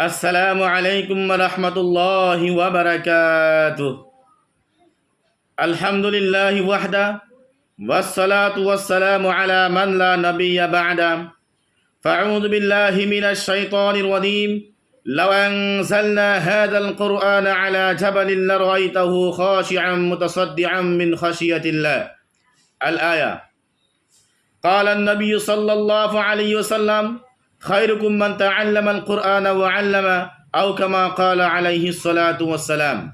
السلام عليكم ورحمة الله وبركاته. الحمد لله وحده والصلاة والسلام على من لا نبي بعده. فأعوذ بالله من الشيطان الرجيم. لو أنزلنا هذا القرآن على جبل لرأيته خاشعا متصدعا من خشية الله. الآية. قال النبي صلى الله عليه وسلم خيركم من تعلم القرآن وعلم أو كما قال عليه الصلاة والسلام.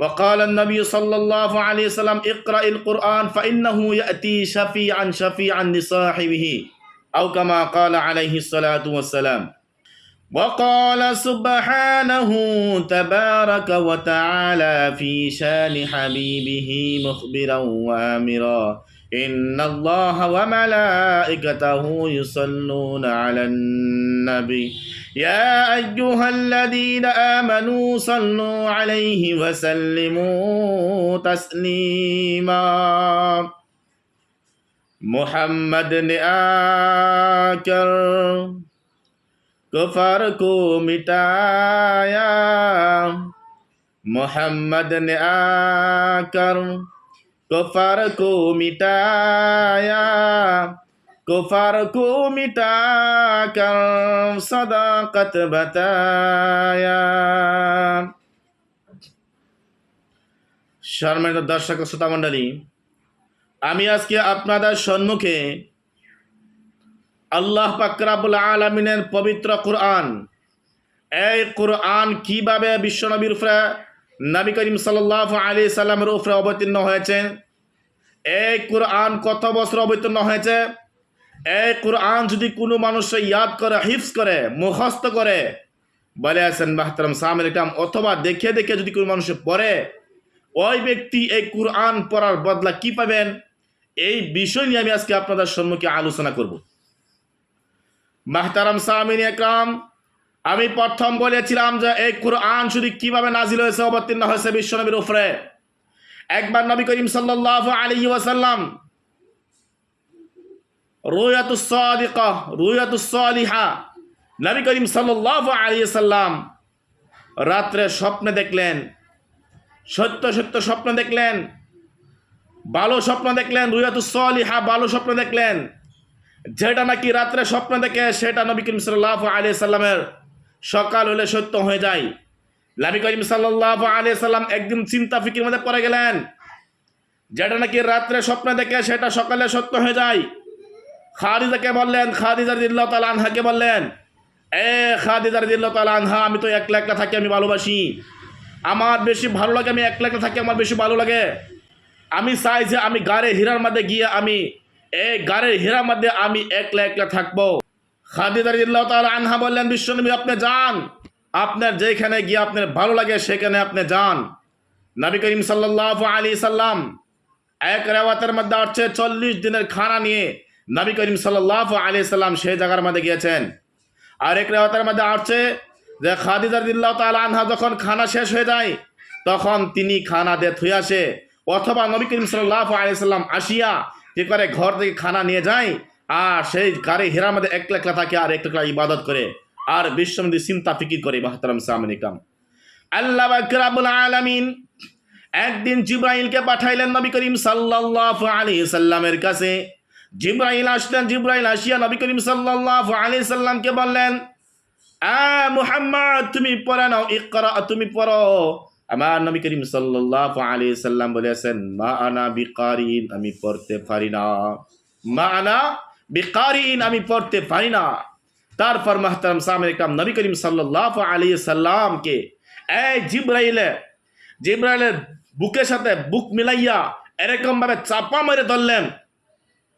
وقال النبي صلى الله عليه وسلم اقرأ القرآن فإنه يأتي شفيعا شفيعا لصاحبه أو كما قال عليه الصلاة والسلام. وقال سبحانه تبارك وتعالى في شان حبيبه مخبرا وامرا إن الله وملائكته يصلون على النبي. يا أيها الذين آمنوا صلوا عليه وسلموا تسليما. محمد نے كفر کر محمد نے কফার কো মিটায়া, কুফার কো মিটা কত সদাকত বতায়া। দর্শক শ্রোতা মণ্ডলী, আমি আজকে আপনাদের সম্মুখে আল্লাহ পাকরাবুল আলমিনের পবিত্র কোরআন, এই কোরআন কীভাবে বিশ্বনবীর ফ্রা নবী করিম সাল্লাহ আলী সাল্লামের উপরে অবতীর্ণ হয়েছে। এই কোরআন কত বছর অবতীর্ণ হয়েছে? এই কোরআন যদি কোনো মানুষ ইয়াদ করে হিফস করে, মুখস্থ করে, বলে আছেন বাহতারাম সামিল ইকরাম অথবা দেখে দেখে যদি কোনো মানুষ পড়ে, ওই ব্যক্তি এই কোরআন পড়ার বদলা কি পাবেন? এই বিষয় নিয়ে আমি আজকে আপনাদের সম্মুখে আলোচনা করব। মাহতারাম সামিন একরাম আমি প্রথম বলেছিলাম যে এই কোরআন শুধু কীভাবে নাজিল হয়েছে অবতীর্ণ হয়েছে বিশ্বনবীর উপরে। একবার নবী করিম সাল্লাহ আলী ওয়াসাল্লাম রুয়াতুসাদিকা রুয়াতুসালিহা নবী করিম সাল্লাহ আলী সাল্লাম রাত্রে স্বপ্নে দেখলেন, সত্য সত্য স্বপ্ন দেখলেন, ভালো স্বপ্ন দেখলেন রুয়াতুসলিহা ভালো স্বপ্ন দেখলেন। যেটা নাকি রাত্রে স্বপ্ন দেখে, সেটা নবী করিম সাল্লাহ আলী সাল্লামের সকাল হলে সত্য হয়ে যায়। নবী করিম সাল্লাহ আলী সাল্লাম একদিন চিন্তা, ফিকির মধ্যে পড়ে গেলেন। যেটা নাকি রাত্রে স্বপ্ন দেখে সেটা সকালে সত্য হয়ে যায়। খাদিজাকে বললেন খাদিজার দিল্লা তাল আনহাকে বললেন, এ খাদিজার দিল্লা তাল আনহা, আমি তো একলা একলা থাকি, আমি ভালোবাসি। আমার বেশি ভালো লাগে, আমি একলা একলা থাকি, আমার বেশি ভালো লাগে। আমি চাই যে আমি গাড়ে হীরার মধ্যে গিয়ে আমি, এই গাড়ের হীরার মধ্যে আমি একলা একলা থাকব। খাদিদার ইল্লাহ তাল আনহা বললেন, বিশ্বনবী, আপনি যান। আপনার যেখানে গিয়ে আপনার ভালো লাগে, সেখানে আপনি যান। নবী করিম সাল্লাহ আলী সাল্লাম এক রেওয়াতের মধ্যে আসছে, চল্লিশ দিনের খানা নিয়ে নবী করিম সাল্লাহ আলী সাল্লাম সেই জায়গার মধ্যে গিয়েছেন। আর এক রেওয়াতের মধ্যে আসছে যে খাদিজার দিল্লাহ তাল আনহা যখন খানা শেষ হয়ে যায়, তখন তিনি খানা দিয়ে থুয়ে আসে। অথবা নবী করিম সাল্লাহ আলিয়াল্লাম আসিয়া কি করে ঘর থেকে খানা নিয়ে যায় আর সেই কারে হেরার মধ্যে একলা একলা থাকে আর একলা ইবাদত করে। আর বিশ্বমন্দি চিন্তা ফিকির করে, বাহতারাম সামিনিকাম আল্লাহ বাকরাবুল আলামিন একদিন জিব্রাইলকে পাঠাইলেন নবী করিম সাল্লাল্লাহু আলাইহি সাল্লামের কাছে। জিব্রাইল আসলেন, জিব্রাইল আসিয়া নবী করিম সাল্লাল্লাহু আলাইহি সাল্লামকে বললেন, আ মুহাম্মদ, তুমি পড়ে নাও, ইকরা, তুমি পড়ো। আমার নবী করিম সাল্লাল্লাহু আলাইহি সাল্লাম বলেছেন, মা আনা বিকারিন, আমি পড়তে পারি না। মা আনা বিকারিন আমি পড়তে পারি না। তারপর মাহতারাম সামনে কাম নবী করিম সাল্লাল্লাহু আলাইহি সাল্লামকে এ জিব্রাইলে, জিব্রাইলের বুকের সাথে বুক মিলাইয়া এরকম ভাবে চাপা মেরে ধরলেন।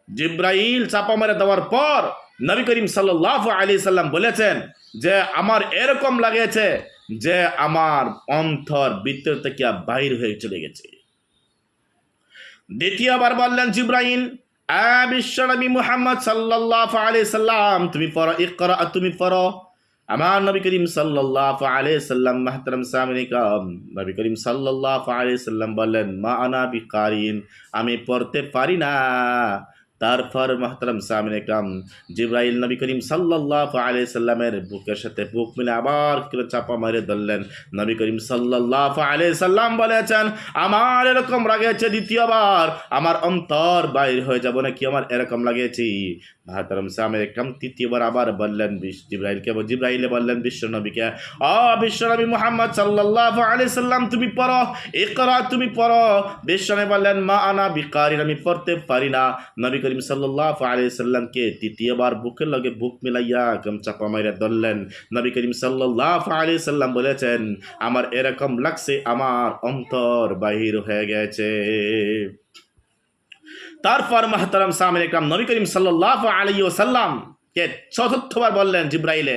জিব্রাইল চাপা মেরে দেওয়ার পর নবী করিম সাল্লাহ আলী সাল্লাম বলেছেন যে, আমার এরকম লাগেছে যে, আমার অন্তর ভিতর থেকে বাহির হয়ে চলে গেছে। দ্বিতীয়বার বললেন জিব্রাইল বিশ্বনবী মুহাম্মদ সাল্লাহ আলী সাল্লাম, তুমি পড়ো, ইকরা তুমি পড়ো। আমার নবী করিম সাল্লাহ আলী সাল্লাম, মাহতারাম সামিনিকাম নবী করিম সাল্লাহ আলী সাল্লাম বললেন, মা আনা বিকারিন, আমি পড়তে পারি না। তারপর মাহতারাম সামিন একরাম জিব্রাইল নবী করিম সাল্লাহ আলি সাল্লামের বুকের সাথে বুক মিলে আবার করে চাপা মারে ধরলেন। নবী করিম সাল্লাহ আলি সাল্লাম বলেছেন, আমার এরকম লাগেছে দ্বিতীয়বার, আমার অন্তর বাইর হয়ে যাব নাকি আমার এরকম লাগেছি মাহতারাম সামিন একরাম তৃতীয়বার আবার বললেন জিব্রাইলকে জিব্রাইলে বললেন বিশ্ব নবীকে, অ বিশ্ব নবী মোহাম্মদ সাল্লাহ আলি সাল্লাম, তুমি পড়ো একরা তুমি পড়ো। বিশ্বনবী বললেন, মা আনা বিকারিন, আমি পড়তে পারি না। নবী সাল্লাহ আলি সাল্লামকে তৃতীয়বার বুকের লগে বুক মিলাইয়া কম কমাইয়া ধরলেন। নবী করিম সাল্লাহ আলি সাল্লাম বলেছেন, আমার এরকম লাগছে, আমার অন্তর বাহির হয়ে গেছে। তারপর মাহতারাম সামিল ইকরাম নবী করিম সাল্লাহ আলী সাল্লাম কে চতুর্থবার বললেন জিব্রাইলে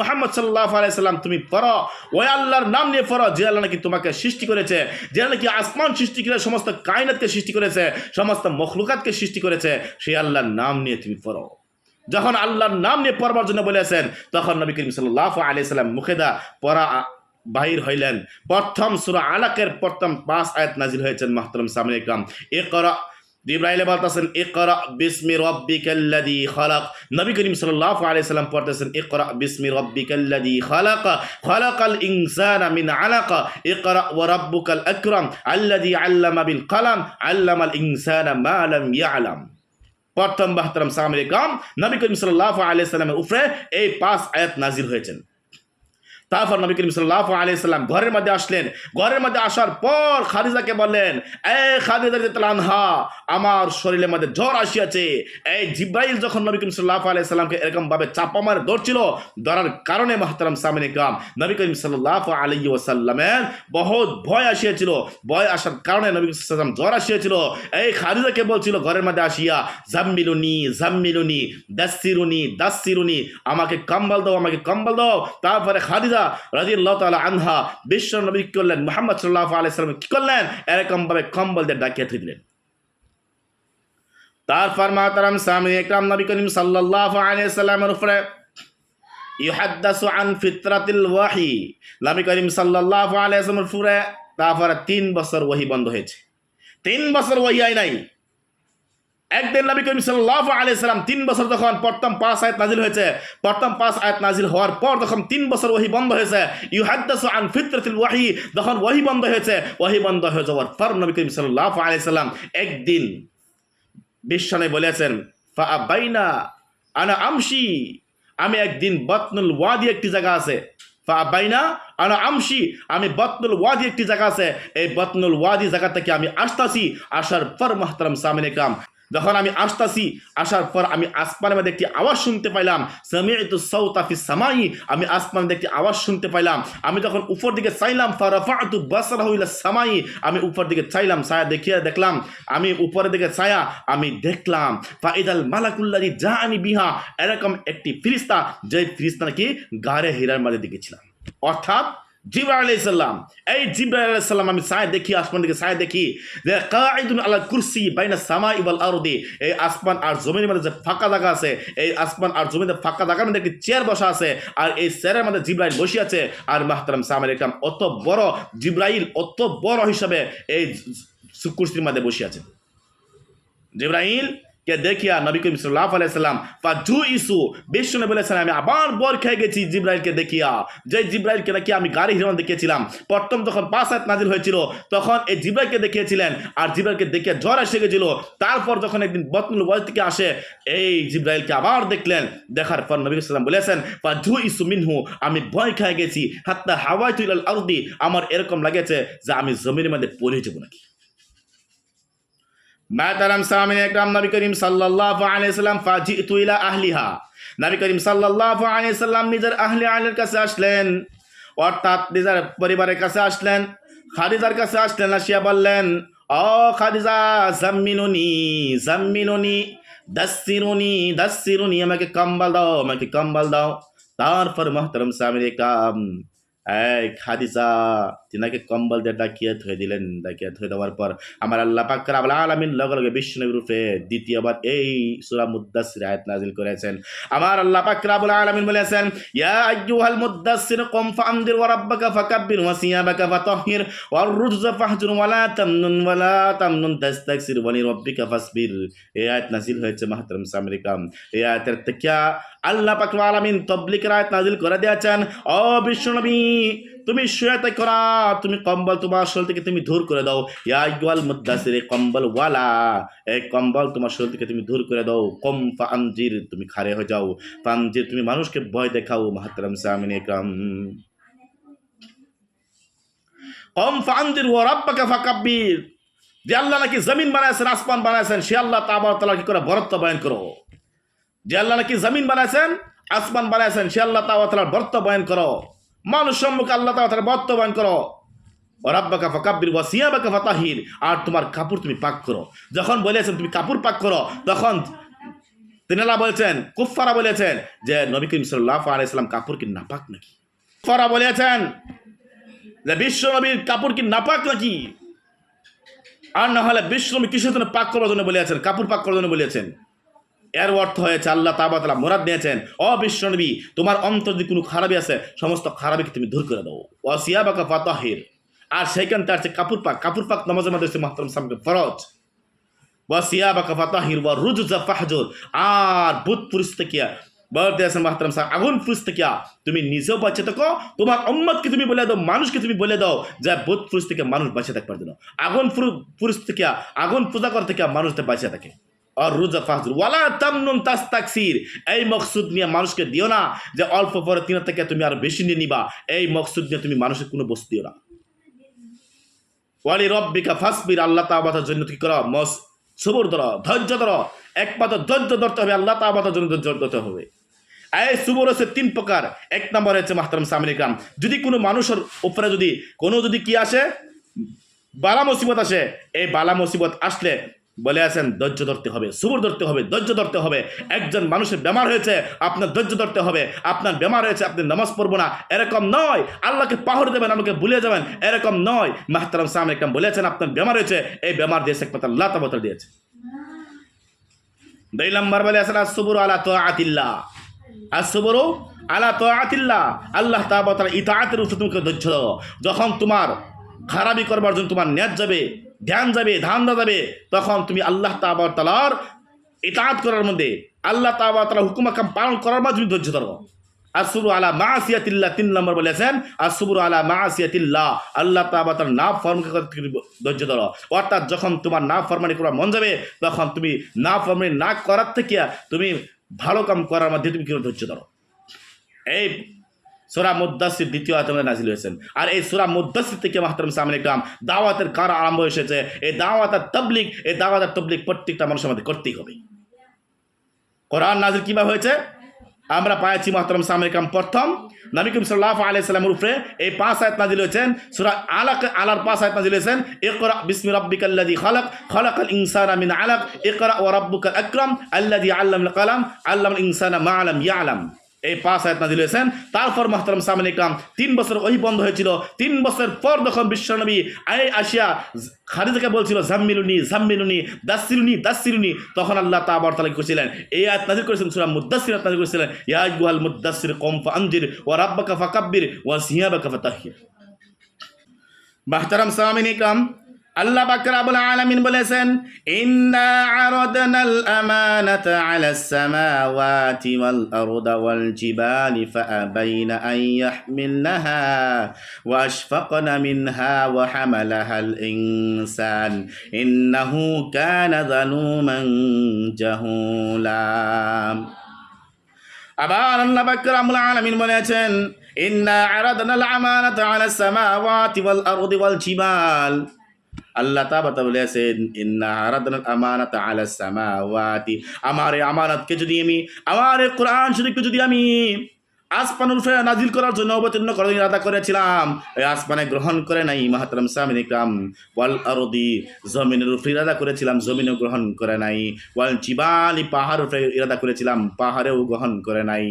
মোহাম্মদ সাল্লাহ আলাইসাল্লাম তুমি পড়ো। ওই আল্লাহর নাম নিয়ে পড়ো যে আল্লাহ নাকি তোমাকে সৃষ্টি করেছে, যে আল্লাহ নাকি আসমান সৃষ্টি করে, সমস্ত কায়নাতকে সৃষ্টি করেছে, সমস্ত মখলুকাতকে সৃষ্টি করেছে, সেই আল্লাহর নাম নিয়ে তুমি পড়ো। যখন আল্লাহর নাম নিয়ে পড়বার জন্য বলেছেন, তখন নবী করিম সাল্লাহ আলিয়া সাল্লাম মুখেদা পড়া বাহির হইলেন। প্রথম সুরা আলাকের প্রথম পাঁচ আয়াত নাজিল হয়েছেন মাহতরম সামনে ইকরাম এ করা জিব্রাইলে বলতেছেন ইকরা বিসমি রব্বিকাল্লাযী খালাক নবী করিম সাল্লাল্লাহু আলাইহি সাল্লাম পড়তেছেন ইকরা বিসমি রব্বিকাল্লাযী খালাক খালাকাল ইনসানা মিন আলাক ইকরা ওয়া রাব্বুকাল আকরাম আল্লাযী আল্লামা বিল কলাম আল্লামাল ইনসানা মা লাম ইয়ালাম প্রথম বাহতারাম সালাম আলাইকুম। নবী করিম সাল্লাল্লাহু আলাইহি সাল্লামের উপরে এই পাঁচ আয়াত নাজিল হয়েছেন। তারপর নবী করিম সাল্লাহ আলি সাল্লাম ঘরের মধ্যে আসলেন। ঘরের মধ্যে আসার পর খাদিজাকে বললেন, এ খাদিজা আনহা, আমার শরীরের মধ্যে জ্বর আসিয়াছে। এই জিব্রাইল যখন নবী করিম সাল্লাহ আলি সাল্লামকে এরকম ভাবে চাপা মারে, ধরছিল, ধরার কারণে মাহতারাম সামিন ইকরাম, নবী করিম সাল্লাহ আলী ওসাল্লামের বহুত ভয় আসিয়াছিল। ভয় আসার কারণে নবী করিম সাল্লাম জ্বর আসিয়াছিল। এই খাদিজাকে বলছিল, ঘরের মধ্যে আসিয়া, জাম্মিলুনি জাম্মিলুনি দাসিরুনি দাসিরুনি আমাকে কম্বল দাও, আমাকে কম্বল দাও। তারপরে খাদিজা রাজি আল্লাহ তালা আনহা বিশ্ব নবী কি করলেন? মোহাম্মদ সাল্লাহ আলাইসালাম কি করলেন? এরকম ভাবে কম্বল দিয়ে ডাকিয়ে দিলেন। তারপর মাতারাম সামি একরাম নবী করিম সাল্লাল্লাহু আলাইহি সাল্লামের উপরে, ইউহাদ্দাসু আন ফিতরাতিল ওয়াহি। নবী করিম সাল্লাল্লাহু আলাইহি সাল্লামের উপরে তারপরে তিন বছর ওয়াহি বন্ধ হয়েছে। তিন বছর ওয়াহি আই নাই। একদিন নবী করিম সাল্লাল্লাহু আলাইহি সাল্লাম তিন বছর যখন প্রথম পাঁচ আয়াত নাজিল হয়েছে, প্রথম পাঁচ আয়াত নাজিল হওয়ার পর যখন তিন বছর ওয়াহি বন্ধ হয়েছে, ইউহাদ্দাসু আন ফিতরাতিল ওয়াহি, যখন ওয়াহি বন্ধ হয়েছে, ওয়াহি বন্ধ হয়ে যাওয়ার পর নবী করিম সাল্লাল্লাহু আলাইহি সাল্লাম একদিন বিশ্বনে বলেছেন, ফা বাইনা আনা আমশি আমি একদিন বতনুল ওয়াদি একটি জায়গা আছে। ফা বাইনা আনা আমশি আমি বতনুল ওয়াদি একটি জায়গা আছে। এই বতনুল ওয়াদি জায়গা থেকে আমি আসতাছি, আসার পর মাহতারাম সামিন কাম যখন আমি আসতাছি, আসার পর আমি আসমানের মধ্যে একটি আওয়াজ শুনতে পাইলাম সামিআতু সাউতাফি সামাই আমি আসমানের মধ্যে একটি আওয়াজ শুনতে পাইলাম। আমি যখন উপর দিকে চাইলাম, ফারাফাতু বাসারাহু ইলা সামাই আমি উপর দিকে চাইলাম, ছায়া দেখিয়ে দেখলাম। আমি উপরের দিকে ছায়া, আমি দেখলাম, ফাইদাল মালাকুল্লাহি জাআনি বিহা এরকম একটি ফিরিস্তা যে ফিরিস্তা নাকি গাড়ে হীরার মধ্যে দেখেছিলাম। অর্থাৎ জিব্রাইল আলাইহিস সালাম, এই জিব্রাইল আলাইহিস সালাম, আমি ছায়া দেখি, আসমান দিকে ছায়া দেখি, যে কাঈদুন আলা কুরসি বাইনা সামাই ওয়াল আরদি, এই আসমান আর জমিনের মধ্যে যে ফাঁকা জায়গা আছে, এই আসমান আর জমিনের ফাঁকা জায়গার মধ্যে একটি চেয়ার বসা আছে, আর এই চেয়ারের মধ্যে জিব্রাইল বসে আছে। আর মাহতারাম সামার ইকরাম অত বড়, জিব্রাইল অত বড় হিসাবে এই কুরসির মধ্যে বসে আছে। জিব্রাইল কে দেখিয়া নবী করিম সাল্লাহ আলাইসাল্লাম ফাজু ইসু বিষ্ণু বলেছেন আমি আবার বর খেয়ে গেছি জিব্রাইলকে দেখিয়া। যে জিব্রাইলকে নাকি আমি গাড়ি হিরণ দেখিয়েছিলাম, প্রথম যখন পাঁচ হাত নাজিল হয়েছিল, তখন এই জিব্রাইলকে দেখিয়েছিলেন আর জিব্রাইলকে দেখিয়ে জ্বর এসে গেছিল। তারপর যখন একদিন বতনুল ওয়াজ থেকে আসে, এই জিব্রাইলকে আবার দেখলেন। দেখার পর নবী সাল্লাম বলেছেন ফাজু ইসু মিনহু আমি ভয় খেয়ে গেছি হাত্তা হাওয়াই তুই আরদি আমার এরকম লাগেছে যে আমি জমির মধ্যে পড়ে যাব নাকি? মাতারাম সামিন একরাম নবী করিম সাল্লাল্লাহু আলাইহি সাল্লাম ফাজিতু ইলা আহলিহা নবী করিম সাল্লাল্লাহু আলাইহি সাল্লাম নিজের আহলি আহলের কাছে আসলেন অর্থাৎ নিজের পরিবারের কাছে আসলেন, খাদিজার কাছে আসলেন, আসিয়া বললেন, ও খাদিজা, জাম্মিনুনি জাম্মিনুনি দাসিরুনি দাসিরুনি আমাকে কম্বল দাও, আমাকে কম্বল দাও। তারপর মহতরম সামিন একরাম এই খাদিজা, তিনাকে কম্বল দিয়ে ডাকিয়ে থয়ে দিলেন, ডাকিয়ে থয়ে দেওয়ার পর আমার আল্লাহ পাক রাব্বুল আলামিন লগে লগে বিষ্ণুর রূপে দ্বিতীয়বার এই সূরা মুদ্দাসসির আয়াত নাজিল করেছেন। আমার আল্লাহ পাক রাব্বুল আলামিন বলেছেন, ইয়া আইয়ুহাল মুদ্দাসসির কুম ফাআনদির ওয়া রাব্বাকা ফাকাব্বির ওয়া সিয়াবাকা ফাতাহহির ওয়ার রুজা ফাহজুর ওয়ালা তামনুন ওয়ালা তামনুন তাস্তাকসির, ওয়া লিরাব্বিকা ফাসবির। এই আয়াত নাজিল হয়েছে মাহতারাম সামরিকাম এই আয়াতের তেকিয়া আল্লাহ পাক আলামিন তবলিগের আয়াত নাজিল করে দিয়েছেন। ও বিশ্বনবী তুমি শুয়াতে করা তুমি কম্বল তোমার শরীর থেকে তুমি দূর করে দাও। ইয়া আইয়ুহাল মুদ্দাসির কম্বল ওয়ালা, এই কম্বল তোমার শরীর থেকে তুমি দূর করে দাও। কম ফানজির তুমি খারে হয়ে যাও। ফানজির তুমি মানুষকে ভয় দেখাও, মাহতারাম সামিন একরাম। কম ফানজির ও রাব্বাকা ফাকাব্বির, যে আল্লাহ নাকি জমিন বানাইছেন, আসমান বানাইছেন, সে আল্লাহ তাবার তালা কি করে বরত্ব বয়ন করো। যে আল্লাহ নাকি জমিন বানাইছেন, আসমান বানাইছেন, সে আল্লাহ তাবার তালার বর্ত বয়ন করো। মানুষ সম্মুখে আল্লাহ তাবার তালার বর্ত বয়ন করো। আর তোমার কাপড় তুমি পাক করো। যখন বলেছেন তুমি কাপড় পাক করো, তখন তিনারা বলেছেন কুফারা বলেছেন যে নবী করিম সাল্লাহ আলাইসাল্লাম কাপড় কি নাপাক নাকি? কুফারা বলেছেন যে বিশ্ব নবীর কাপড় কি নাপাক নাকি? আর না হলে বিশ্বনবী কিসের জন্য পাক করার জন্য বলেছেন? কাপড় পাক করার জন্য বলেছেন। এর অর্থ হয়েছে আল্লাহ তাবাতলা মোরাদ দিয়েছেন অ বিশ্বনবী তোমার অন্তর যদি কোনো খারাপই আছে, সমস্ত খারাপিকে তুমি দূর করে দাও। বাকা ফাতাহির। আর সেইখান তার চেয়ে কাপড় পাক কাপড় পাক নামাজের মধ্যে মাহতারাম সামকে ফরজ। ওয়াসিয়া ফাতাহির, ওয়া রুজুজা ফাহজুর। আর বুধ পুরুষ থেকে বলতে আছেন মাহতারাম সাহেব, আগুন থেকে তুমি নিজেও বাঁচে থাকো, তোমার অম্মতকে তুমি বলে দাও, মানুষকে তুমি বলে দাও যে বুধ পুরুষ থেকে মানুষ বাঁচে থাকবার জন্য আগুন পুরু- পুরুষ থেকে, আগুন পূজা করা থেকে মানুষটা বাঁচে থাকে। আর রোজা ফাহজুর ওয়ালা তামনুন তাস্তাকসির। এই মকসুদ নিয়ে মানুষকে দিও না যে অল্প পরে তিন থেকে তুমি আর বেশি নিয়ে নিবা। এই মকসুদ নিয়ে তুমি মানুষের কোনো বস্তু দিও না। ওয়ালি রব্বিকা ফাসবির, আল্লাহ তাবাতার জন্য কি করো? মস সবর ধরো, ধৈর্য ধরো। একমাত্র ধৈর্য ধরতে হবে, আল্লাহ তাবাতার জন্য ধৈর্য ধরতে হবে। এই সুবর হচ্ছে তিন প্রকার। এক নম্বর হচ্ছে মাহতারাম সামিনিকাম যদি কোনো মানুষের উপরে যদি কোনো যদি কি আসে, বালা মুসিবত আসে, এই বালা মুসিবত আসলে বলে আছেন, ধৈর্য ধরতে হবে, সুবর ধরতে হবে, ধৈর্য ধরতে হবে। একজন মানুষের বেমার হয়েছে, আপনার ধৈর্য ধরতে হবে। আপনার বেমার হয়েছে, আপনি নামাজ পড়ব না। এরকম নয়, আল্লাহকে পাহড় দেবেন, আমাকে ভুলে যাবেন। এরকম নয়, মাহতারাম সাম একদম বলেছেন, আপনার বেমার হয়েছে, এই বেমার দিয়েছে একমাত্র আল্লাহ তাবতর দিয়েছে। দুই নম্বর বলে আছেন আসবুর আলা তো আতিল্লাহ আসবুরু আলা তো আতিল্লা আল্লাহ তাবতার ইতাআতের উপর তুমি ধৈর্য যখন তোমার খারাপি করবার জন্য তোমার ন্যাজ যাবে ধ্যান যাবে, ধান যাবে, তখন তুমি আল্লাহ তাবার তালার ইতাআত করার মধ্যে, আল্লাহ তাবার তালা হুকুমাকাম পালন করার মাধ্যমে তুমি ধৈর্য ধরো। আসুরু আলা মা মাসিয়াতিল্লাহ, তিন নম্বর বলেছেন আসুবুর আলা মা মাসিয়াতিল্লাহ, আল্লাহ তাআলা তার না ফরমানি করতে ধৈর্য ধরো। অর্থাৎ যখন তোমার না ফরমানি করা মন যাবে, তখন তুমি না ফরমানি না করার থেকে তুমি ভালো কাম করার মধ্যে তুমি কি ধৈর্য ধরো। এই সোরা মুদাসির দ্বিতীয় আতমে নাজিল হয়েছেন। আর এই সোরা মুদাসির থেকে মাহতারম সামনে গ্রাম দাওয়াতের কার আরম্ভ এসেছে? এই দাওয়াতের তবলিক এই দাওয়াতের তবলিক প্রত্যেকটা মানুষের মধ্যে করতেই হবে। কোরআন নাজির কীভাবে হয়েছে? আমরা পাইছি মহতরম সামরিকাম প্রথম। নবিকুম সাল্লাহ আলাইহি সাল্লামের উপরে এই পাঁচ আয়াত নাজিল হয়েছেন। সূরা আলাক, আলার পাঁচ আয়াত নাজিল হয়েছেন। ইকরা বিসমি রব্বিক রাব্বিকাল্লাযী খালাক, খালাকাল ইনসানা মিন আলাক। ইকরা ওয়া রাব্বুকাল আকরাম, আল্লাযী আল্লামাল কালাম, আল্লামাল ইনসানা মা আলাম ইয়ালাম। এই পাঁচ আয়াত নাজিল হয়েছেন। তারপর মাহতারাম সামনে ইকরাম তিন বছর ওই বন্ধ হয়েছিল। তিন বছর পর যখন বিশ্বনবী আই আসিয়া খারিজাকে বলছিল, জাম্মিলুনি জাম্মিলুনি দাসিলুনি দাসিলুনি তখন আল্লাহ তাবার তালা করেছিলেন। এই আয়াত নাজিল করেছেন সুরা মুদাসির আয়াত নাজিল করেছিলেন। ইয়া আইয়ুহাল মুদাসির কম ফানজির ওয়া রাব্বাকা ফাকাব্বির, ওয়া সিয়াবাকা ফাতাহির। মাহতারাম সামিন ইকরাম আল্লাহ বাকরাবুল আলামিন বলেছেন, ইন্না আরাদনাল আমানাতা আলাস সামাওয়াতি ওয়াল আরদা ওয়াল জিবালি ফাআবাইনা আন ইয়াহমিলনাহা ওয়া আশফাকনা মিনহা ওয়া হামালাহাল ইনসান ইন্নাহু কানা যালুমান জাহুলা। আবার আল্লাহ বাকরাবুল আলামিন বলেছেন, ইন্না আরাদনাল আমানাতা আলাস সামাওয়াতি ওয়াল আরদি ওয়াল জিবাল আল্লাহ তাবাতা বলেছেন, ইন্না আরাদনাল আমানাত আলা সামাওয়াতি আমার আমানাতকে যদি আমি, আমার কোরআন শরীফকে যদি আমি আসমানের উপরে নাজিল করার জন্য অবতীর্ণ করার ইরাদা করেছিলাম। আসমানে গ্রহণ করে নাই মাহাতারাম সামিন ইকরাম। ওয়াল আরদি জমিনের উপরে ইরাদা করেছিলাম, জমিনেও গ্রহণ করে নাই। ওয়াল জিবালি পাহাড় উপরে ইরাদা করেছিলাম, পাহাড়েও গ্রহণ করে নাই।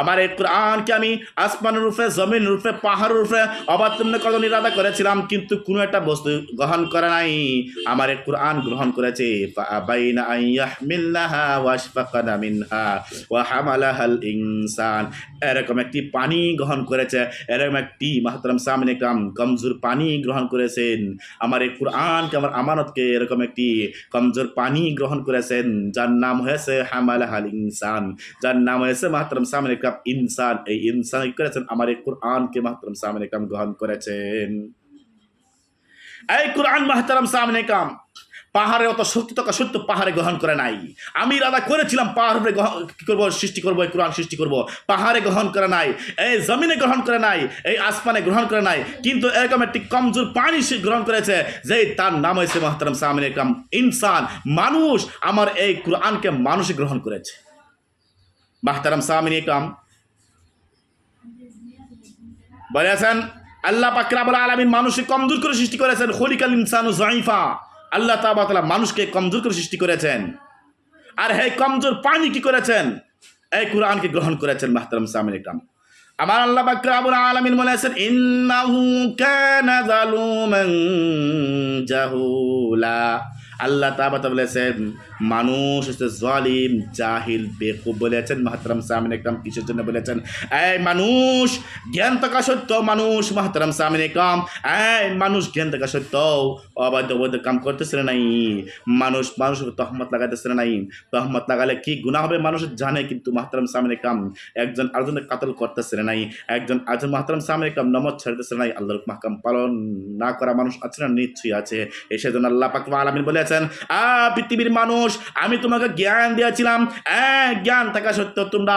আমার এই কোরআনকে আমি আসমানের উপরে, জমিনের উপরে, পাহাড়ের উপরে অবতীর্ণ করার ইরাদা করেছিলাম, কিন্তু কোনো একটা বস্তু গ্রহণ করে নাই। আমার এই কোরআন গ্রহণ করেছে ফাআবাইনা আন ইয়াহমিলনাহা ওয়াশফাকানা মিনহা ওয়া হামালাহাল ইনসান। এরকম একটি পানি গ্রহণ করেছে, এরকম একটি মাহতারাম সামনে একরাম কমজোর পানি গ্রহণ করেছেন। আমার এই কোরআনকে, আমার আমানতকে এরকম একটি কমজোর পানি গ্রহণ করেছেন। যার নাম হয়েছে হামালাহাল ইনসান। যার নাম হয়েছে মাহতারাম সামনে একরাম ইনসান। এই ইনসান করেছেন, আমার এই কোরআনকে মাহতারাম সামনে একরাম গ্রহণ করেছেন। এই কোরআন মাহতারাম সামনে কাম পাহাড়ে অত শক্তি তকা সত্য পাহাড়ে গ্রহণ করে নাই। আমি ইরাদা করেছিলাম, পাহাড়ে কি করব? সৃষ্টি করব কোরআন সৃষ্টি করব। পাহাড়ে গ্রহণ করে নাই, এই জমিনে গ্রহণ করে নাই, এই আসমানে গ্রহণ করে নাই। কিন্তু এরকম একটি কমজোর পানি গ্রহণ করেছে যে তার নাম হয়েছে মাহতারাম সামনে কাম ইনসান, মানুষ আমার এই কোরআনকে মানুষ গ্রহণ করেছে। মাহতারাম সামিন কাম বলেছেন, আল্লাহ পাকরাবুল আলমিন মানুষকে কমজোর করে সৃষ্টি করেছেন ইনসানু জাইফা আল্লাহ তাবাতলা মানুষকে কমজোর করে সৃষ্টি করেছেন। আর হে কমজোর পানি কি করেছেন? এই কোরআনকে গ্রহণ করেছেন মাহতারাম সামিন ইকরাম আমার আল্লাহ বাকরাবুল আলমিন বলেছেন, ইন্নাহু কানা জালুমান জাহুলা। আল্লাহ তাবাতা বলেছেন মানুষ হচ্ছে জালিম, জাহিল, বেকুব বলেছেন, মাহতারাম সামিন একরাম কিসের জন্য বলেছেন, এই মানুষ, জ্ঞান থাকা সত্য মানুষ, মাহতারাম সামিন একরাম, এই মানুষ জ্ঞান থাকা সত্য অবৈধ অবৈধ কাম করতেছে না নাই, মানুষ মানুষ তহমত লাগাইতেছে না নাই, তহমত লাগালে কি গুণা হবে? মানুষ জানে কিন্তু মাহতারাম সামিন একরাম একজন আরেকজনের কাতল করতেছে না নাই, একজন আরেকজন মাহতারাম সামিন একরাম নমজ ছাড়তেছে না নাই, আল্লাহর মাহকাম পালন না করা মানুষ আছে না? নিশ্চয়ই আছে। এসে সেজন্য আল্লাহ পাক আলামিন বলেছেন আ, পৃথিবীর মানুষ, আমি তোমাকে জ্ঞান দিয়েছিলাম। জ্ঞান থাকা সত্ত্বেও তোমরা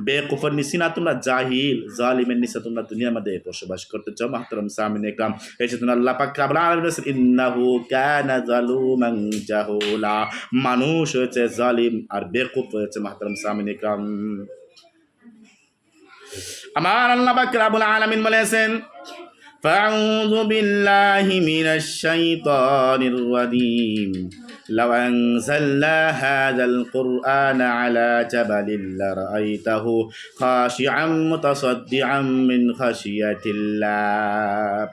বেকুফর নিছি না, তোমরা জাহিল, জালিমের নিচে তোমরা দুনিয়ার মধ্যে বসবাস করতেছ মাহতারাম সামিন মানুষ হয়েছে জালিম আর বেকুফ হয়েছে মাহতারাম সামিন আমার আল্লাহ পাক রাব্বুল আলামিন বলেছেন فأعوذ بالله من الشيطان الرجيم لو أنزلنا هذا القرآن على جبل لرأيته خاشعا متصدعا من خشية الله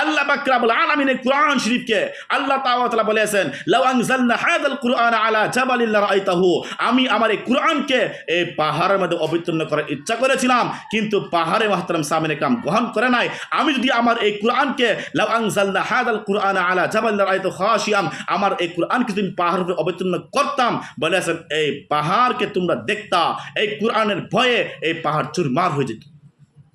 আল্লাহ বাকরাবুল আলামিনের কোরআন শরীফকে আল্লাহ তাআলা বলেছেন, লাউ আনজালনা হাযাল কুরআন আলা জাবালিন লারাইতাহু। আমি আমার এই কোরআনকে এই পাহাড়ের মধ্যে অবতীর্ণ করার ইচ্ছা করেছিলাম, কিন্তু পাহাড়ে মাহতারাম সামিনে কাম গ্রহণ করে নাই। আমি যদি আমার এই কোরআনকে, লাউ আনজালনা হাযাল কুরআন আলা জাবালিন লারাইতাহু খাশিয়াম, আমার এই কোরআনকে যদি পাহাড়ের উপরে অবতীর্ণ করতাম, বলেছেন, এই পাহাড়কে তোমরা দেখতা, এই কোরআনের ভয়ে এই পাহাড় চুরমার হয়ে যেত।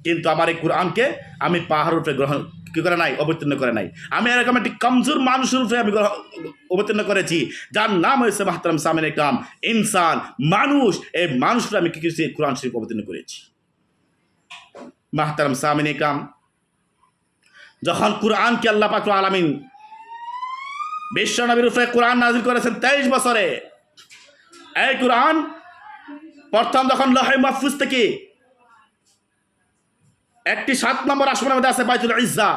কিন্তু আমার এই কোরআনকে আমি পাহাড় উপরে গ্রহণ কি করে নাই? অবতীর্ণ করে নাই। আমি এরকম একটি কমজোর মানুষের উপরে আমি অবতীর্ণ করেছি, যার নাম হয়েছে মাহতারাম সামিন কাম ইনসান, মানুষ। এই মানুষরা আমি কি কিছু কোরআন শরীফ অবতীর্ণ করেছি। মাহতারাম সামিন কাম যখন কোরআনকে আল্লাহ পাক আলামিন বিশ্ব নবীর উপরে কোরআন নাজিল করেছেন তেইশ বছরে, এই কোরআন প্রথম যখন লহে মাহফুজ থেকে একটি সাত নম্বর আসমানের মধ্যে আছে বাইতুল ইজ্জা।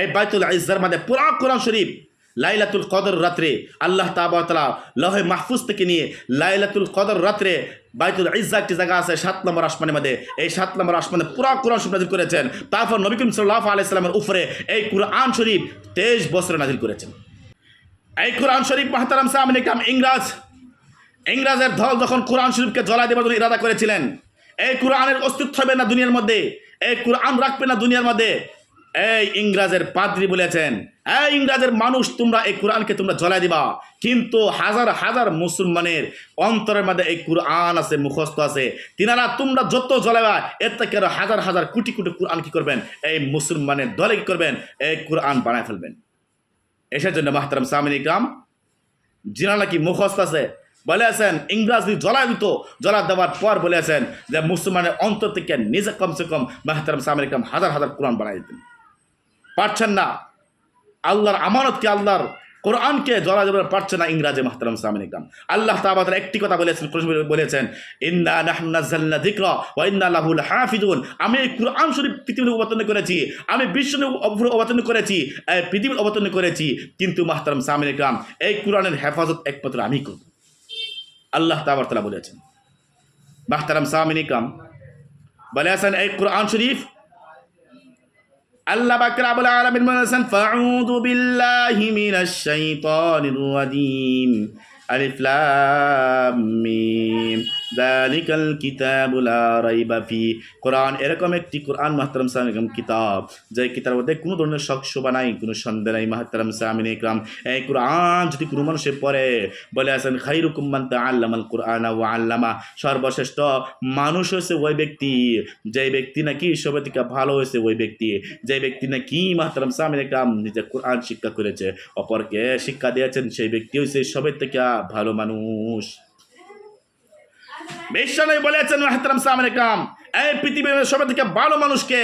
এই বাইতুল ইজ্জার মধ্যে পুরা কোরআন শরীফ, লাইলাতুল কদর রাত্রে আল্লাহ তাবাতলা লহে মাহফুজ থেকে নিয়ে লাইলাতুল কদর রাত্রে বাইতুল ইজ্জা একটি জায়গা আছে সাত নম্বর আসমানের মধ্যে। এই সাত নম্বর আসমানে পুরা কোরআন শরীফ নাজিল করেছেন। তারপর নবী করিম সাল্লাহ আলাইসালামের উপরে এই কোরআন শরীফ তেইশ বছরে নাজিল করেছেন। এই কোরআন শরীফ মাহতারাম কাম ইংরাজ, ইংরাজের দল যখন কোরআন শরীফকে জ্বলা দেবার জন্য ইরাদা করেছিলেন এই কোরআনের অস্তিত্ব হবে না দুনিয়ার মধ্যে। এই কোরআন রাখবে না দুনিয়ার মধ্যে। এই ইংরাজের পাদ্রী বলেছেন, এই ইংরাজের মানুষ, তোমরা এই কোরআনকে তোমরা জ্বলাই দিবা। কিন্তু হাজার হাজার মুসলমানের অন্তরের মধ্যে এই কোরআন আছে, মুখস্থ আছে। তিনারা তোমরা যত জ্বলাবা এর থেকে আরও হাজার হাজার কোটি কোটি কোরআন কি করবেন? এই মুসলমানের দলে কি করবেন? এই কোরআন বানায় ফেলবেন। এসের জন্য মাহতারাম সামিন ইকরাম যিনা নাকি মুখস্থ আছে বলেছেন, ইংরাজি জ্বলা দিত জ্বলা দেওয়ার পর বলেছেন যে মুসলমানের অন্তর থেকে নিজে কমসে কম মাহতারাম ইকরাম হাজার হাজার কোরআন বানাই দিতেন। পারছেন না? আল্লাহর আমানতকে আল্লাহর কোরআনকে জলা জলা পারছে না ইংরাজে মাহতারাম সামিন আল্লাহ তাআলা একটি কথা বলেছেন বলেছেন, ইন্না লাহাফিজুন। আমি এই কোরআন শরীফ পৃথিবীতে অবতীর্ণ করেছি, আমি বিশ্ব অবতীর্ণ করেছি পৃথিবীর অবতীর্ণ করেছি, কিন্তু মাহতারাম সামিন ইকরাম এই কোরআনের হেফাজত একমাত্র আমি করব। আল্লাহ তাআলা বলেছেন। মাহতারাম সামিন ইকরাম বলেছেন, এই কোরআন শরীফ আল্লাহ বাকর আলামিন আলমিন বলেছেন, ফাউযু বিল্লাহি মিনাশ শাইতানির রাজিম। আলিফ লাম মিম। যালিকাল কিতাবু লা রাইবা ফি কোরআন এরকম একটি কোরআন মাহতারাম সামিন ইকরাম কিতাব, যে কিতাবের মধ্যে কোনো ধরনের শক শোভা নাই, কোনো সন্দেহ নাই, মাহতারাম সামিন ইকরাম এই কোরআন যদি কোনো মানুষে পড়ে, বলে আছেন, খাইরুকুম মান তাআল্লামাল কোরআনা ওয়া আল্লামা সর্বশ্রেষ্ঠ মানুষ হয়েছে ওই ব্যক্তি, যে ব্যক্তি নাকি সবে থেকে ভালো হয়েছে ওই ব্যক্তি, যে ব্যক্তি নাকি মাহতারাম সামিন ইকরাম নিজে কোরআন শিক্ষা করেছে, অপরকে শিক্ষা দিয়েছেন, সেই ব্যক্তি হয়েছে সবে থেকে ভালো মানুষ। বিশ্বনবী বলেছেন মাহতারাম সামনে কাম। এই পৃথিবীর ভালো মানুষকে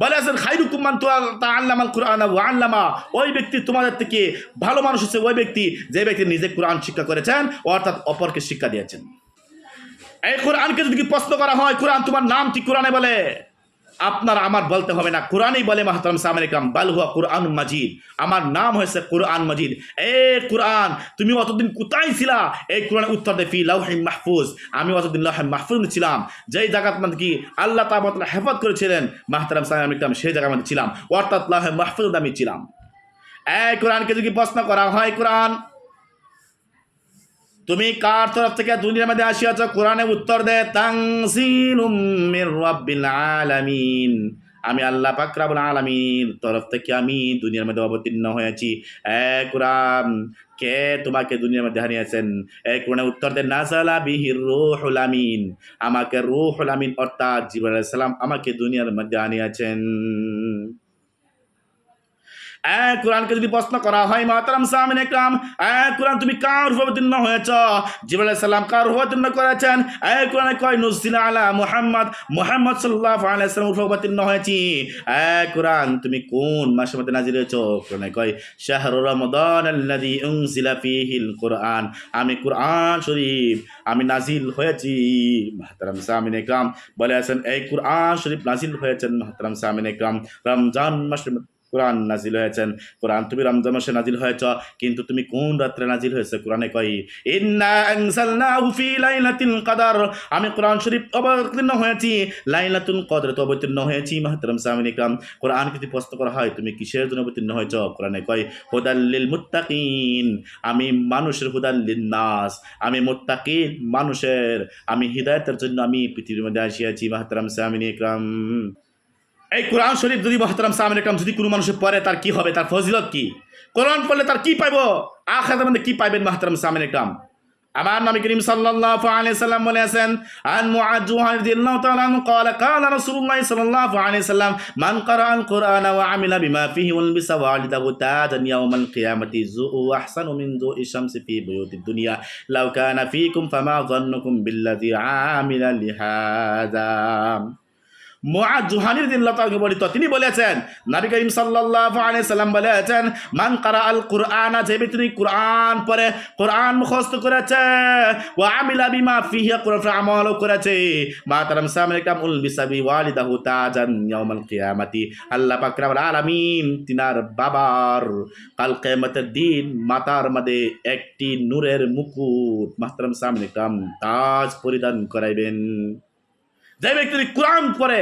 বলেছেন খাইরুকুম মান তাআল্লামাল কোরআনা আল্লামা। ওই ব্যক্তি তোমাদের থেকে ভালো মানুষ হচ্ছে ওই ব্যক্তি, যে ব্যক্তি নিজে কোরআন শিক্ষা করেছেন, অর্থাৎ অপরকে শিক্ষা দিয়েছেন। এই কোরআনকে যদি প্রশ্ন করা হয়, কোরআন তোমার নাম কি কোরআনে বলে? আপনার আমার বলতে হবে না। কোরআনই বলে মাহতারাম সামিন ইকরাম, বাল হুয়া কোরআন মাজিদ। আমার নাম হয়েছে কোরআন মাজিদ। এ কোরআন, তুমি অতদিন কোথায় ছিলা? এই কোরআন উত্তর দে, ফি লাউহি মাহফুজ। আমি অতদিন লাউহে মাহফুজ ছিলাম। যেই জায়গার মধ্যে কি আল্লাহ তাআলা হেফাজত করেছিলেন, মাহতারাম সামিন ইকরাম, সেই জায়গার মধ্যে ছিলাম। অর্থাৎ লাউহে মাহফুজ আমি ছিলাম। এই কোরআনকে যদি প্রশ্ন করা হয়, কোরআন তুমি কার তরফ থেকে দুনিয়ার মধ্যে আসিয়াছ? কোরআনে উত্তর দে আলামিন। আমি আল্লাহ পাক রাব্বুল আলামিন তরফ থেকে আমি দুনিয়ার মধ্যে অবতীর্ণ হয়েছি। এ কোরআন, কে তোমাকে দুনিয়ার মধ্যে হারিয়েছেন? এই কোরআনে উত্তর দেন নাজালা বিহির রুহুল আমিন। আমাকে রুহুল আমিন অর্থাৎ আলাইহিস সালাম আমাকে দুনিয়ার মধ্যে আনিয়েছেন কোরআনকে যদি প্রশ্ন করা হয় মাতারাম সামিন একরাম এক কোরআন তুমি কার অবতীর্ণ হয়েছ? সালাম কার করেছেন? এক কোরআনে কয় আলা মুহাম্মদ মুহাম্মদ ওয়াসাল্লাম রূপে অবতীর্ণ হয়েছি। এক কোরআন তুমি কোন মধ্যে নাজিল হয়েছ? কোরআনে কয়, শাহরু কোরআন। আমি কোরআন শরীফ, আমি নাজিল হয়েছি। মাহতারাম সামিন একরাম বলে আছেন, এই কোরআন শরীফ নাজিল হয়েছেন মাহতারাম সামিন একরাম। রমজান মাসের কোরআন নাজিল হয়েছেন। কোরআন তুমি রমজান মাসে নাজিল হয়েছ, কিন্তু তুমি কোন রাত্রে নাজিল হয়েছে কোরআনে কই কদর। আমি কোরআন শরীফ অবতীর্ণ হয়েছি, লাইলাতুল কদরে তো অবতীর্ণ হয়েছি, মাহতারাম সামিন ইকরাম। কোরআন যদি প্রশ্ন করা হয়, তুমি কিসের জন্য অবতীর্ণ হয়েছ? কোরআনে কয় হুদাল্লিল মুত্তাকিন। আমি মানুষের হুদাল্লিন নাস। আমি মুত্তাকিন মানুষের। আমি হিদায়তের জন্য আমি পৃথিবীর মধ্যে আসিয়াছি, মাহতারাম সামিন ইকরাম। এই কোরআন শরীফ যদি মহতারাম সামনে একরাম যদি কোনো মানুষের পড়ে তার কি হবে তার ফজিলত কি কোরআন পড়লে তার কি পাইব আখাতের মধ্যে কি পাইবেন মহতারাম সামনে একরাম আমার নবী করিম সাল্লাল্লাহু আলাইহি সাল্লাম বলে আছেন আন মুআজ জুহান রাদিয়াল্লাহু তাআলা আনহু قال قال رسول الله صلى الله عليه وسلم من قرأ القرآن وعمل بما فيه ولبس والده تاجا يوم القيامة ذو أحسن من ذو الشمس في بيوت الدنيا لو كان فيكم فما ظنكم بالذي عامل لهذا মুআজ জুহানি রাদিয়াল্লাহু তাআলা বর্ণিত তিনি বলেছেন, নবী করিম সাল্লাল্লাহু আলাইহি সাল্লাম বলেছেন, মান কারা আল কুরআনা যে ব্যক্তি কুরআন পড়ে, কুরআন মুখস্থ করেছে, ওয়া আমিলা বিমা ফিহি কুরআন আমল করেছে। মা তারাম সামনে কাম উল বিসাবি ওয়ালিদাহু তাজান ইয়াউমাল কিয়ামাতি। আল্লাহ পাক রাব্বুল আলামিন তিনার বাবার কাল কিয়ামতের দিন মাতার মধ্যে একটি নূরের মুকুট মাহতারাম সামনে কাম তাজ পরিধান করাইবেন। যে ব্যক্তি কোরআন পড়ে,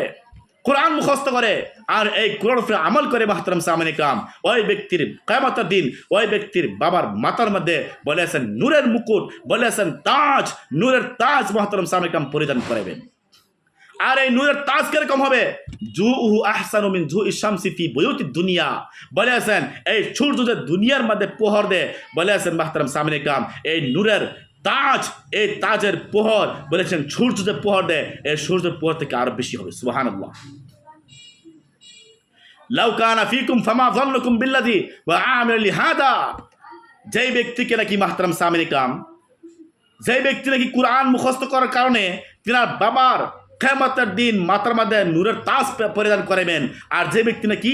কোরআন মুখস্থ করে, আর এই কোরআন আমল করে, মাহতারাম সামানি কাম ওই ব্যক্তির কেমতার দিন, ওই ব্যক্তির বাবার মাথার মধ্যে বলে বলেছেন নূরের মুকুট বলে বলেছেছেন তাজ, নূরের তাজ মাহতারাম সামানি কাম পরিধান করাবেন। আর এই নূরের তাজ কীরকম হবে? জু উহু আহসানু মিন জু ইশামসি ফি বয়ুতি দুনিয়া। বলে বলেছেন, এই সূর্য যে দুনিয়ার মধ্যে পোহর দেয়, বলেছেন মাহতারাম সামনে কাম এই নূরের তাজ, এই তাজের পোহর বলেছেন সূর্য যে পোহর দেয় এই সূর্যের পোহর থেকে আরও বেশি হবে সুবাহান আল্লাহ লাউকানা ফিকুম ফামা জন্নকুম বিল্লাদি ওয়া আমিল লিহাদা যেই ব্যক্তিকে নাকি মাহতারাম সামিন কাম যেই ব্যক্তি নাকি কোরআন মুখস্থ করার কারণে তিনার বাবার খেমাতের দিন মাতার মধ্যে নূরের তাজ পরিধান করাবেন, আর যে ব্যক্তি নাকি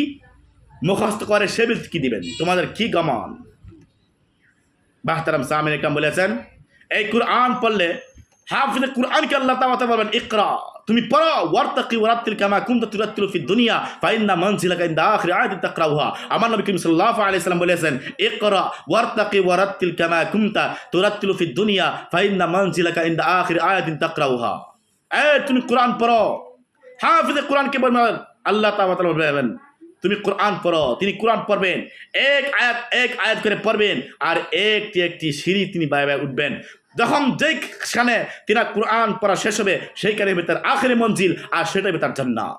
মুখস্থ করে, সে ব্যক্তি কি দিবেন? তোমাদের কি গমন? বাহতারাম সামিন ইকরাম বলেছেন এই কুরআন পড়লে হাফিজে কুরআনকে আল্লাহ তাআলা বলবেন ইকরা, তুমি পড়ো, ওয়ারতাকি ওয়ারাত্তিল কামা কুনতা তুরাত্তিলু ফিদ দুনিয়া, ফাইন্না মানজিলাকা ইনদা আখির আয়াতিন তাকরাউহা। আমার নবী করিম সাল্লাল্লাহু আলাইহি সাল্লাম বলেছেন, ইকরা, ওয়ারতাকি ওয়ারাত্তিল কামা কুনতা তুরাত্তিলু ফিদ দুনিয়া, ফাইন্না মানজিলাকা ইনদা আখির আয়াতিন তাকরাউহা। এ তুমি কোরআন পড়ো, হাফিজে কোরআনকে বলবেন, আল্লাহ তাআলা বলবেন তুমি কোরআন পড়ো, তিনি কোরআন পড়বেন। এক আয়াত এক আয়াত করে পড়বেন, আর একটি একটি সিঁড়ি তিনি বাইরে বাইরে উঠবেন। যখন যেখানে তিনি কোরআন পড়া শেষ হবে, সেইখানে হবে তার আখেরি মঞ্জিল, আর সেটা হবে তার জান্নাত।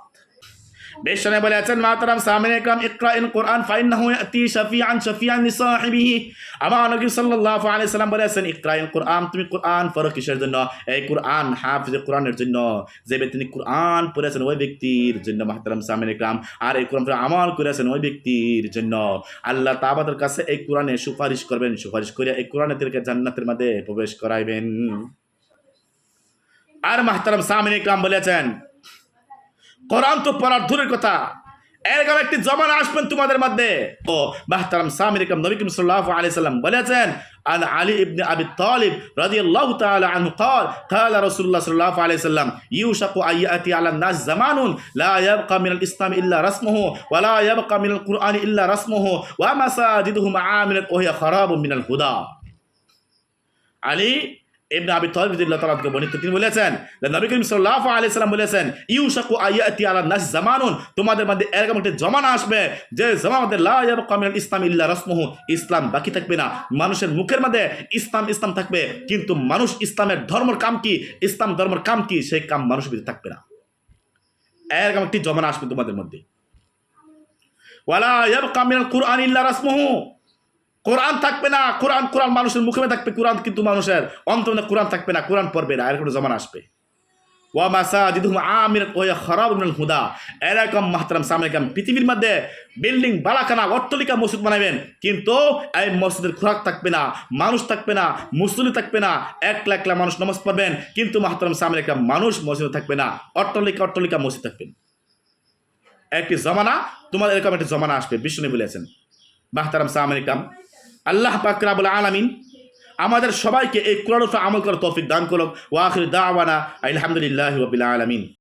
বেশনে বলে আছেন মাতারাম সামিন একরাম, ইকরা ইন কোরআন, ফাইন্নাহু ইয়াতি শাফিআন শাফিআন লিসাহিবিহি। আমার নবী সাল্লাল্লাহু আলাইহি সাল্লাম বলেছেন ইকরা ইন কোরআন, তুমি কোরআন পড়ো কিসের জন্য? এই কোরআন হাফিজ কোরআনের জন্য। যে ব্যক্তি কোরআন পড়েছেন ওই ব্যক্তির জন্য, মাহতারাম সামিন আর এই কোরআন আমল করেছেন ওই ব্যক্তির জন্য। আল্লাহ তাবাদের কাছে এই কোরআনে সুপারিশ করবেন, সুপারিশ করে এই কোরআনেদেরকে জান্নাতের মধ্যে প্রবেশ করাইবেন। আর মাহতারাম সামিন বলেছেন কোরআন তো পড়ার দূরের কথা এরকম একটি জমানা আসবেন তোমাদের মধ্যে ও বাহতারাম সামির ইকরাম নবী করিম সাল্লাল্লাহু আলাইহি সাল্লাম বলেছেন عن علي بن ابي طالب رضي الله تعالى عنه قال قال رسول الله صلى الله عليه وسلم يوشك ان ياتي على الناس زمان لا يبقى من الاسلام الا رسمه ولا يبقى من القران الا رسمه ومساجدهم عامله وهي خراب من الهدى আলী ইবনে আবি তালিব রাদিয়াল্লাহু তাআলা থেকে বর্ণিত, তিনি বলেছেন, যে নবী করিম সাল্লাল্লাহু আলাইহি সাল্লাম বলেছেন, ইউশাকু আয়াতি আলা নাস জামানুন, তোমাদের মধ্যে এরকম একটা জমানা আসবে, যে জমানার মধ্যে লা ইয়াবকা মিনাল ইসলাম ইল্লা রাসমুহু, ইসলাম বাকি থাকবে না। মানুষের মুখের মধ্যে ইসলাম ইসলাম থাকবে, কিন্তু মানুষ ইসলামের ধর্মের কাম কি? ইসলাম ধর্মের কাম কি? সেই কাম মানুষের ভিতরে থাকবে না। এরকম একটি জমানা আসবে তোমাদের মধ্যে। ওয়ালা ইয়াবকা মিনাল কুরআন ইল্লা রাসমুহু কোরআন থাকবে না, কোরআন কোরআন মানুষের মুখে থাকবে, কোরআন কিন্তু মানুষের অন্তর কোরআন থাকবে না, কোরআন পড়বে না, এরকম জমান আসবে। ওয়া মাসাজিদুহুম আমিরাত পৃথিবীর মধ্যে বিল্ডিং, বালাখানা, অট্টালিকা, মসজিদ বানাবেন, কিন্তু এই মসজিদের খোরাক থাকবে না, মানুষ থাকবে না মুসলিম থাকবে না, একলা একলা মানুষ নমাজ পড়বেন, কিন্তু মাহতারাম সামনে মানুষ মসজিদে থাকবে না, অট্টালিকা অট্টালিকা, মসজিদ থাকবেন একটি জমানা তোমার এরকম একটি জমানা আসবে, বিষ্ণু বলেছেন, মাহতারাম সামরিকাম আল্লাহ পাকরাবুল আলমিন আমাদের সবাইকে এই কোরআন আমল করার তৌফিক দান করুক। ওয়াখির দাওয়ানা আলহামদুলিল্লাহ রাব্বিল আলামিন।